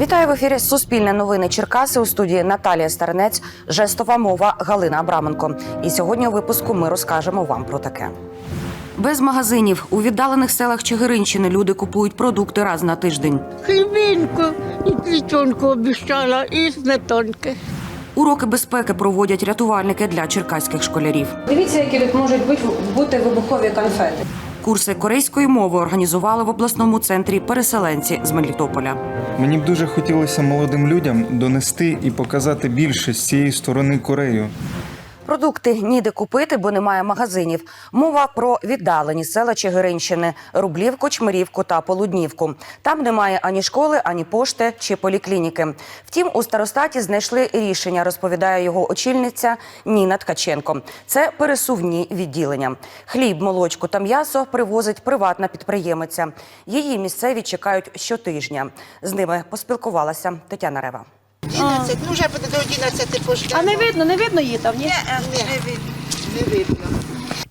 Вітаю в ефірі Суспільне новини Черкаси у студії Наталія Старинець, жестова мова Галина Абраменко. І сьогодні у випуску ми розкажемо вам про таке. Без магазинів у віддалених селах Чигиринщини люди купують продукти раз на тиждень. Хлібинку і плічонку обіщала, і сметанки. Уроки безпеки проводять рятувальники для черкаських школярів. Дивіться, які тут можуть бути, бути вибухові конфети. Курси корейської мови організували в обласному центрі переселенці з Мелітополя. Мені б дуже хотілося молодим людям донести і показати більше з цієї сторони Корею. Продукти ніде купити, бо немає магазинів. Мова про віддалені села Чигиринщини, Рублівку, Чмирівку та Полуднівку. Там немає ані школи, ані пошти чи поліклініки. Втім, у старостаті знайшли рішення, розповідає його очільниця Ніна Ткаченко. Це пересувні відділення. Хліб, молочку та м'ясо привозить приватна підприємиця. Її місцеві чекають щотижня. З ними поспілкувалася Тетяна Рева. 11, ну вже буде до 11 пошли. А не видно, не видно її там, ні? Не, не видно.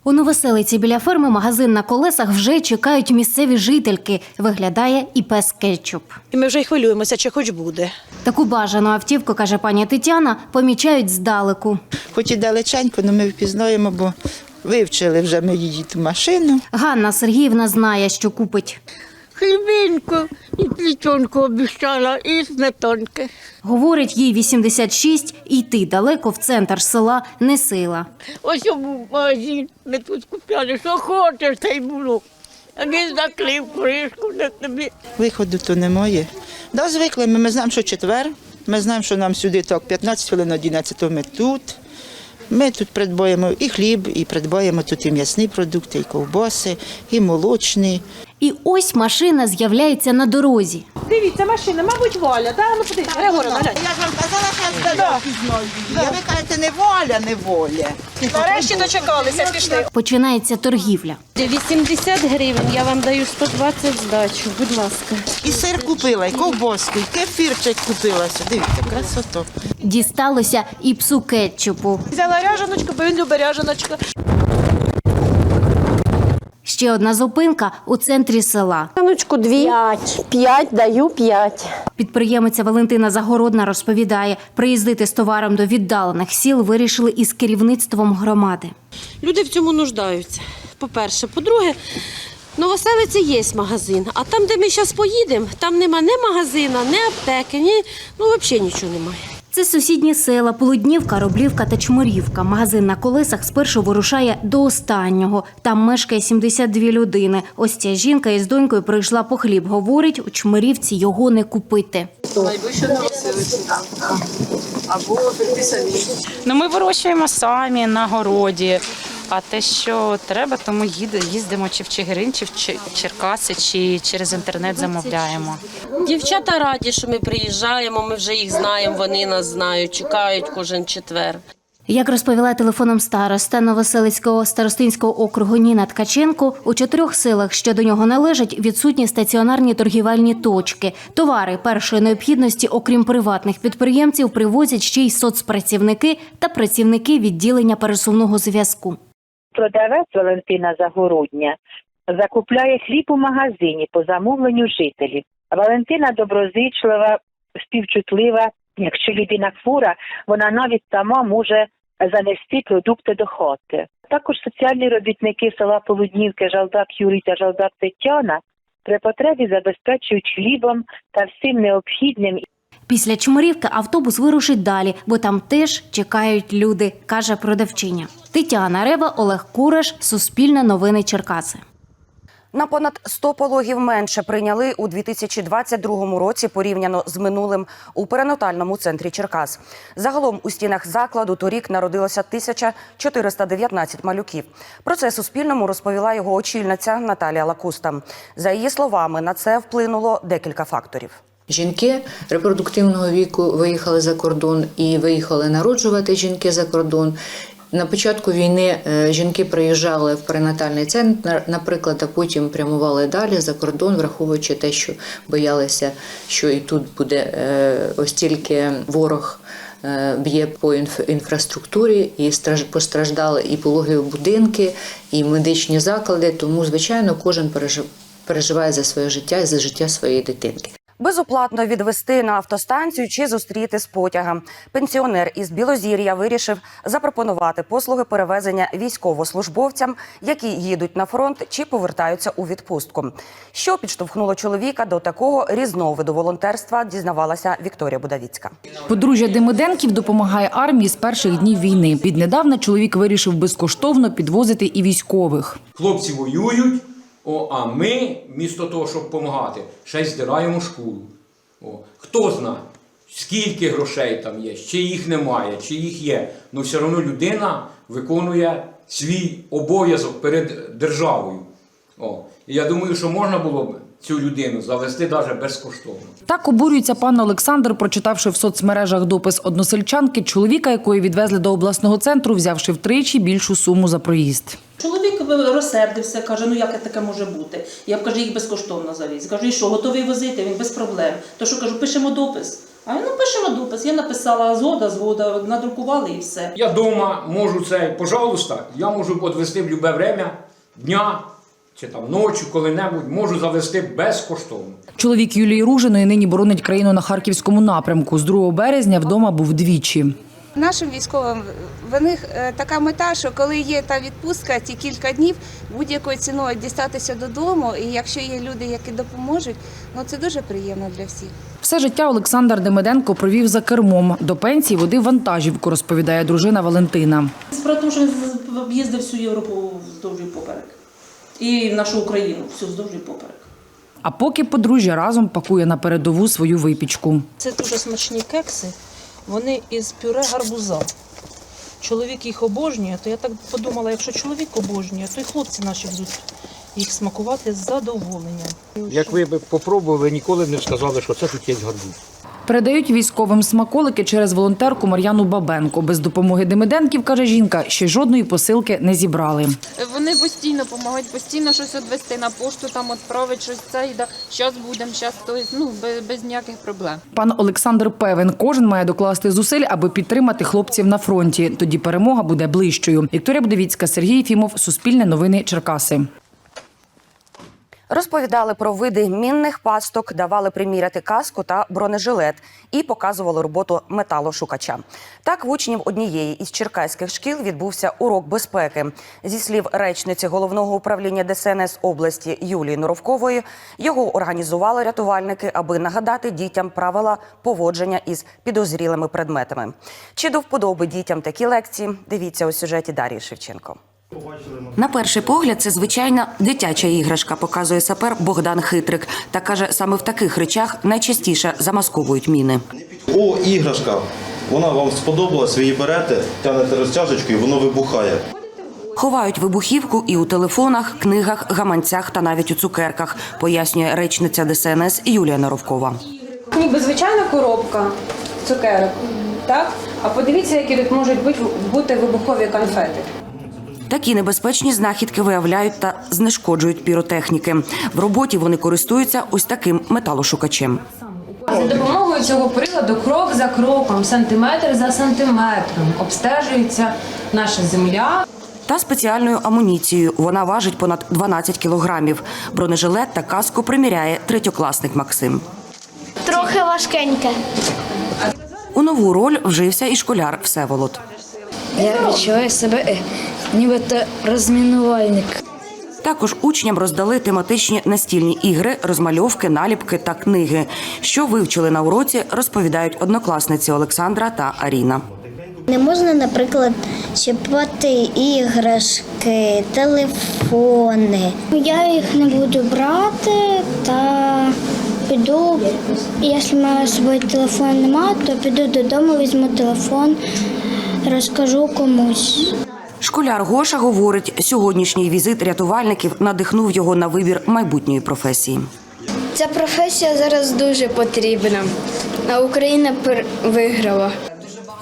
У Новоселиці біля ферми магазин на колесах вже чекають місцеві жительки. Виглядає і пес кетчуп. І ми вже й хвилюємося, чи хоч буде. Таку бажану автівку, каже пані Тетяна, помічають здалеку. Хоч і далеченько, але ми впізнаємо, бо вивчили вже ми її ту машину. Ганна Сергіївна знає, що купить. Хлібинку і плічонку обіщала, і сметанки. Говорить, їй 86, і йти далеко в центр села не сила. Ось був магазин, ми тут купляли, що хочеш, те й було. А він заклив кришку на тобі. Виходу то немає. Да, звикли ми, ми знаємо, що четвер. Ми знаємо, що нам сюди так 15 хвилин 11 ми тут. Ми тут придбаємо і хліб, і придбаємо тут і м'ясні продукти, і ковбаси, і молочні. І ось машина з'являється на дорозі. Дивіться, машина, мабуть, Валя, да? Ну подивіться, глянь. Я ж вам казала, що я. Я ви кажете, не воля, не воля. Нарешті дочекалися, пішли. Починається торгівля. 80 гривень, я вам даю 120 здачу, будь ласка. І сир купила, і ковбаску, і кефірчик купила. Дивіться, красота. Дісталося і псу кетчупу. Взяла ряжаночку, бо він любить ряжаночку. Ще одна зупинка у центрі села. Ряночку дві. П'ять. П'ять, даю п'ять. Підприємиця Валентина Загородна розповідає, приїздити з товаром до віддалених сіл вирішили із керівництвом громади. Люди в цьому нуждаються. По-перше. По-друге, в Новоселиці є магазин, а там, де ми зараз поїдемо, там нема ні магазина, ні аптеки, ні, ну взагалі нічого немає. Це сусідні села Полуднівка, Роблівка та Чмирівка. Магазин на колесах спершу вирушає до останнього. Там мешкає 72 людини. Ось ця жінка із донькою прийшла по хліб. Говорить, у Чмирівці його не купити. Ну, ми вирощуємо самі на городі. А те, що треба, то ми їде- їздимо чи в Чигирин, чи в Черкаси, чи через інтернет замовляємо. Дівчата раді, що ми приїжджаємо, ми вже їх знаємо, вони нас знають, чекають кожен четвер. Як розповіла телефоном староста Новоселицького старостинського округу Ніна Ткаченко, у чотирьох селах, що до нього належать, відсутні стаціонарні торгівельні точки. Товари першої необхідності, окрім приватних підприємців, привозять ще й соцпрацівники та працівники відділення пересувного зв'язку. Продавець Валентина Загородня закупляє хліб у магазині по замовленню жителів. Валентина доброзичлива, співчутлива. Якщо людина хвора, вона навіть сама може занести продукти до хати. Також соціальні робітники села Полуднівки Жалдак Юрій та Жалдак Тетяна при потребі забезпечують хлібом та всім необхідним Після Чмирівки автобус вирушить далі, бо там теж чекають люди, каже продавчиня. Тетяна Рева, Олег Кураш, Суспільне новини Черкаси. На понад 100 пологів менше прийняли у 2022 році порівняно з минулим у перинатальному центрі Черкас. Загалом у стінах закладу торік народилося 1419 малюків. Про це Суспільному розповіла його очільниця Наталія Лакуста. За її словами, на це вплинуло декілька факторів. Жінки репродуктивного віку виїхали за кордон і виїхали народжувати жінки за кордон. На початку війни е, жінки приїжджали в перинатальний центр, наприклад, а потім прямували далі за кордон, враховуючи те, що боялися, що і тут буде е, ось тільки ворог. е, Б'є по інф- інфраструктурі і страж- постраждали і пологові будинки, і медичні заклади. Тому, звичайно, кожен пережив- переживає за своє життя і за життя своєї дитинки. Безоплатно відвести на автостанцію чи зустріти з потяга. Пенсіонер із Білозір'я вирішив запропонувати послуги перевезення військовослужбовцям, які їдуть на фронт чи повертаються у відпустку. Що підштовхнуло чоловіка до такого різновиду волонтерства, дізнавалася Вікторія Будавіцька. Подружжя Демиденків допомагає армії з перших днів війни. Віднедавна чоловік вирішив безкоштовно підвозити і військових. Хлопці воюють, о, а ми, вмісто того, щоб допомагати, ще й здираємо шкуру. О, хто знає, скільки грошей там є, чи їх немає, чи їх є. Ну все одно людина виконує свій обов'язок перед державою. О, і я думаю, що можна було б цю людину завести навіть безкоштовно. Так обурюється пан Олександр, прочитавши в соцмережах допис односельчанки, чоловіка, якої відвезли до обласного центру, взявши втричі більшу суму за проїзд. Чоловік розсердився, каже, ну як таке може бути? Я б каже, їх безкоштовно завіз. Кажу, і що, готовий возити? Він без проблем. То що кажу, пишемо допис. А ну пишемо допис. Я написала згода, згода, надрукували і все. Я вдома можу це, пожалуйста, я можу відвести в будь-яке время дня чи там ночі, коли-небудь, можу завести безкоштовно. Чоловік Юлії Ружиної нині боронить країну на харківському напрямку. З 2 березня вдома був двічі. Нашим військовим в них е, така мета, що коли є та відпустка, ті кілька днів будь-якою ціною дістатися додому, і якщо є люди, які допоможуть, ну це дуже приємно для всіх. Все життя Олександр Демиденко провів за кермом. До пенсії водив вантажівку, розповідає дружина Валентина. З- об'їздив всю Європу вздовж і поперек. І нашу Україну всю вздовж і поперек. А поки подружжя разом пакує на передову свою випічку. Це дуже смачні кекси. Вони із пюре гарбуза. Чоловік їх обожнює, то я так подумала, якщо чоловік обожнює, то й хлопці наші будуть їх смакувати з задоволенням. Як ви б попробували, ніколи б не сказали, що це тут є гарбуз. Передають військовим смаколики через волонтерку Мар'яну Бабенко. Без допомоги Демиденків, каже жінка, ще жодної посилки не зібрали. Вони постійно допомагають, постійно щось відвести на пошту, там відправити щось це, і да, щас будемо, щас то, ну, без, без ніяких проблем. Пан Олександр певен, кожен має докласти зусиль, аби підтримати хлопців на фронті. Тоді перемога буде ближчою. Вікторія Будовіцька, Сергій Єфімов, Суспільне новини Черкаси. Розповідали про види мінних пасток, давали приміряти каску та бронежилет і показували роботу металошукача. Так, в учнів однієї із черкаських шкіл відбувся урок безпеки. Зі слів речниці головного управління ДСНС області Юлії Норовкової, його організували рятувальники, аби нагадати дітям правила поводження із підозрілими предметами. Чи до вподоби дітям такі лекції? Дивіться у сюжеті Дарії Шевченко. На перший погляд, це звичайна дитяча іграшка, показує сапер Богдан Хитрик. Та каже, саме в таких речах найчастіше замасковують міни. О, іграшка. Вона вам сподобалась, ви її берете, тягнете розтяжечку і воно вибухає. Ховають вибухівку і у телефонах, книгах, гаманцях та навіть у цукерках, пояснює речниця ДСНС Юлія Наровкова. Ніби звичайна коробка цукерок, так? А подивіться, які тут можуть бути, бути вибухові конфети. Такі небезпечні знахідки виявляють та знешкоджують піротехніки. В роботі вони користуються ось таким металошукачем. За допомогою цього приладу крок за кроком, сантиметр за сантиметром обстежується наша земля. Та спеціальною амуніцією вона важить понад 12 кілограмів. Бронежилет та каску приміряє третьокласник Максим. Трохи важкеньке. У нову роль вжився і школяр Всеволод. Я відчуваю себе е, нібито розмінувальник. Також учням роздали тематичні настільні ігри, розмальовки, наліпки та книги. Що вивчили на уроці, розповідають однокласниці Олександра та Аріна. Не можна, наприклад, чіпати іграшки, телефони. Я їх не буду брати та піду. Якщо в мене з собою телефону немає, то піду додому, візьму телефон, розкажу комусь. Школяр Гоша говорить, сьогоднішній візит рятувальників надихнув його на вибір майбутньої професії. Ця професія зараз дуже потрібна, а Україна виграла.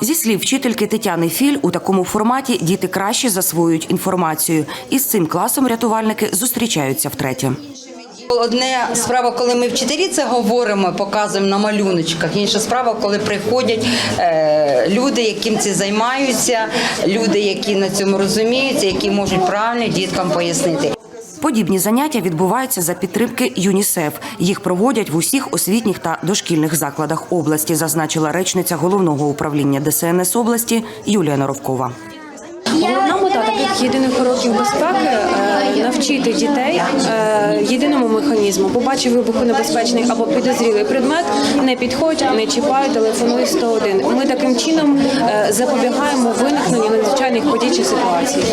Зі слів вчительки Тетяни Філь, у такому форматі діти краще засвоюють інформацію. І з цим класом рятувальники зустрічаються втретє. Одне справа, коли ми вчителі це говоримо, показуємо на малюночках. Інша справа, коли приходять е, люди, яким це займаються, люди, які на цьому розуміються, які можуть правильно діткам пояснити. Подібні заняття відбуваються за підтримки ЮНІСЕФ. Їх проводять в усіх освітніх та дошкільних закладах області, зазначила речниця головного управління ДСНС області Юлія Норовкова. Головна мета таких єдиних уроків безпеки е, навчити дітей е, єдиному механізму. Побачив вибухонебезпечний або підозрілий предмет, не підходь, не чіпай, телефонуй 101. Ми таким чином е, запобігаємо виникненню надзвичайних подій чи ситуацій.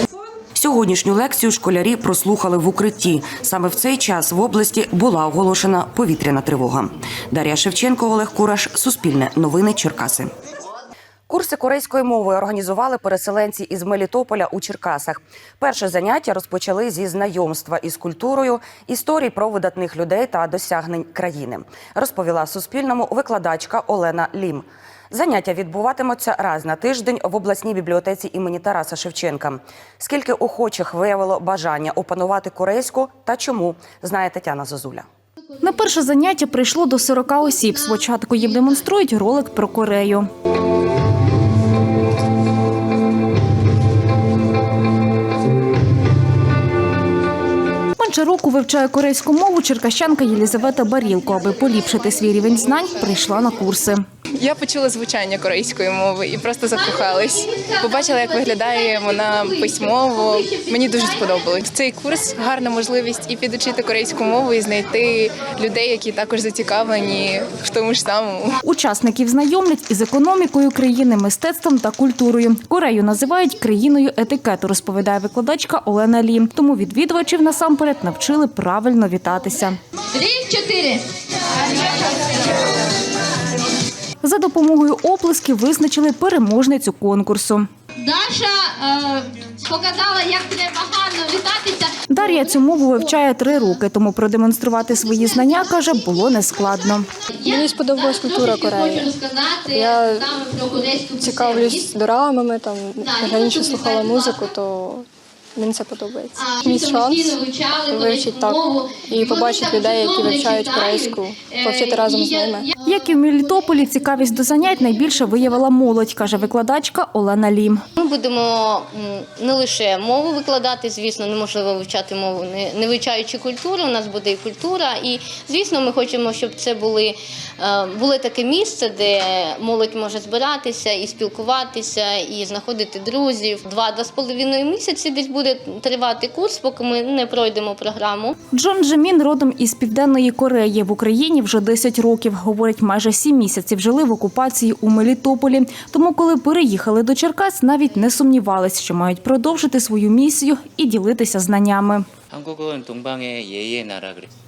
Сьогоднішню лекцію школярі прослухали в укритті. Саме в цей час в області була оголошена повітряна тривога. Дар'я Шевченко, Олег Кураш, Суспільне новини Черкаси. Курси корейської мови організували переселенці із Мелітополя у Черкасах. Перше заняття розпочали зі знайомства із культурою, історій про видатних людей та досягнень країни. Розповіла Суспільному викладачка Олена Лім. Заняття відбуватимуться раз на тиждень в обласній бібліотеці імені Тараса Шевченка. Скільки охочих виявило бажання опанувати корейську та чому, знає Тетяна Зозуля. На перше заняття прийшло до 40 осіб. Спочатку їм демонструють ролик про Корею. Менше року вивчає корейську мову черкащанка Єлізавета Барілко. Аби поліпшити свій рівень знань, прийшла на курси. Я почула звучання корейської мови і просто закохалась. Побачила, як виглядає вона письмово. Мені дуже сподобалось. Цей курс гарна можливість і підучити корейську мову, і знайти людей, які також зацікавлені в тому ж самому. Учасників знайомлять із економікою країни, мистецтвом та культурою. Корею називають країною етикету, розповідає викладачка Олена Лі. Тому відвідувачів насамперед навчили правильно вітатися. Три-чотири. За допомогою оплесків визначили переможницю конкурсу. Даша е, показала, як треба гарно вітатися. Дар'я цю мову вивчає три роки, тому продемонструвати свої знання каже було нескладно. Мені сподобалась культура Кореї. Я цікавлюсь дорамами, там раніше слухала музику, то мені це подобається. Мій шанс вивчити так і побачити людей, які вивчають корейську, повчити разом з ними. Як і в Мелітополі, цікавість до занять найбільше виявила молодь, каже викладачка Олена Лім. Ми будемо не лише мову викладати, звісно, неможливо вивчати мову, не, вивчаючи культуру. У нас буде і культура. І звісно, ми хочемо, щоб це були е, було таке місце, де молодь може збиратися і спілкуватися, і знаходити друзів. Два-два з половиною місяці десь буде тривати курс, поки ми не пройдемо програму. Джон Джемін родом із південної Кореї в Україні вже 10 років. Говорить, говорить, майже сім місяців жили в окупації у Мелітополі. Тому, коли переїхали до Черкас, навіть не сумнівались, що мають продовжити свою місію і ділитися знаннями.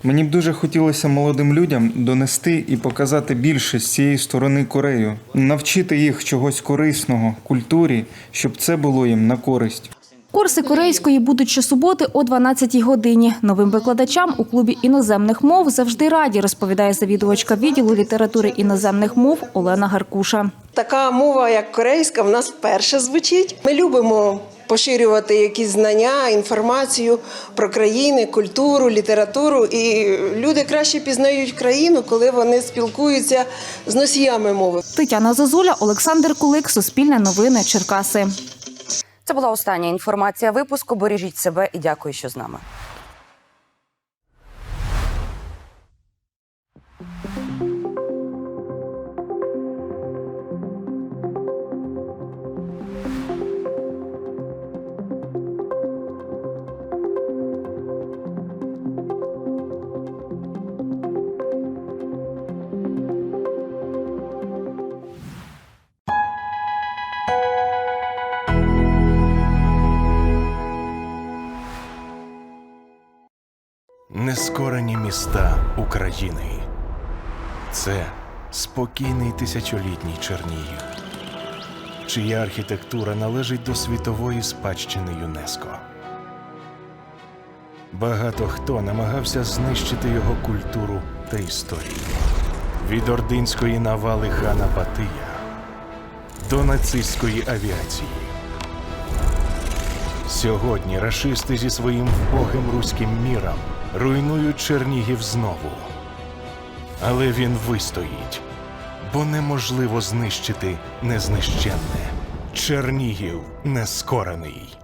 Мені б дуже хотілося молодим людям донести і показати більше з цієї сторони Корею, навчити їх чогось корисного, культурі, щоб це було їм на користь. Курси корейської будуть щосуботи о 12-й годині. Новим викладачам у клубі іноземних мов завжди раді, розповідає завідувачка відділу літератури іноземних мов Олена Гаркуша. Така мова, як корейська, в нас вперше звучить. Ми любимо поширювати якісь знання, інформацію про країни, культуру, літературу. І люди краще пізнають країну, коли вони спілкуються з носіями мови. Тетяна Зозуля, Олександр Кулик, Суспільне новини, Черкаси. Це була остання інформація випуску. Бережіть себе і дякую, що з нами. Нескорені міста України. Це спокійний тисячолітній Чернігів, чия архітектура належить до світової спадщини ЮНЕСКО. Багато хто намагався знищити його культуру та історію. Від ординської навали хана Батия до нацистської авіації. Сьогодні рашисти зі своїм вбогим руським міром руйнують Чернігів знову. Але він вистоїть, бо неможливо знищити незнищенне. Чернігів нескорений.